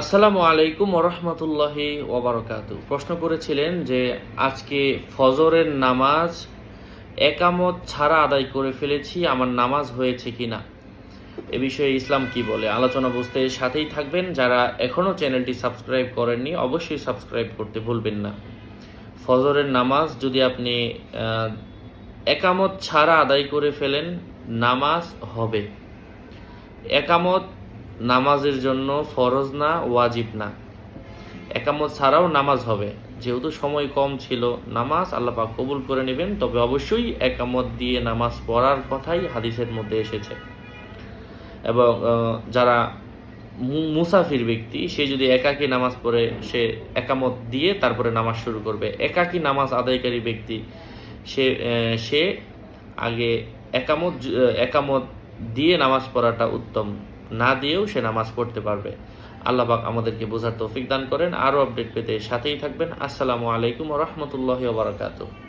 আসসালামু আলাইকুম ওরহমতুল্লাহি ওবরকাত প্রশ্ন করেছিলেন যে আজকে ফজরের নামাজ একামত ছাড়া আদায় করে ফেলেছি, আমার নামাজ হয়েছে কি না এ বিষয়ে ইসলাম কি বলে? আলোচনা বুঝতে সাথেই থাকবেন। যারা এখনও চ্যানেলটি সাবস্ক্রাইব করেননি, অবশ্যই সাবস্ক্রাইব করতে ভুলবেন না। ফজরের নামাজ যদি আপনি একামত ছাড়া আদায় করে ফেলেন, নামাজ হবে। একামত নামাজের জন্য ফরজ না, ওয়াজিব না। একামত ছাড়াও নামাজ হবে। যেহেতু সময় কম ছিল নামাজ, আল্লাহ পাক কবুল করে নেবেন। তবে অবশ্যই একামত দিয়ে নামাজ পড়ার কথাই হাদিসের মধ্যে এসেছে। এবং যারা মুসাফির ব্যক্তি, সে যদি একাকী নামাজ পড়ে, সে একামত দিয়ে তারপরে নামাজ শুরু করবে। একাকী নামাজ আদায়কারী ব্যক্তি, সে সে আগে একামত একামত দিয়ে নামাজ পড়াটা উত্তম। না দিয়েও সে নামাজ পড়তে পারবে। আল্লাহবাক আমাদেরকে বোঝার তৌফিক দান করেন। আরও আপডেট পেতে সাথেই থাকবেন। আসসালামু আলাইকুম রহমতুল্লাহ বারাকাতুহ।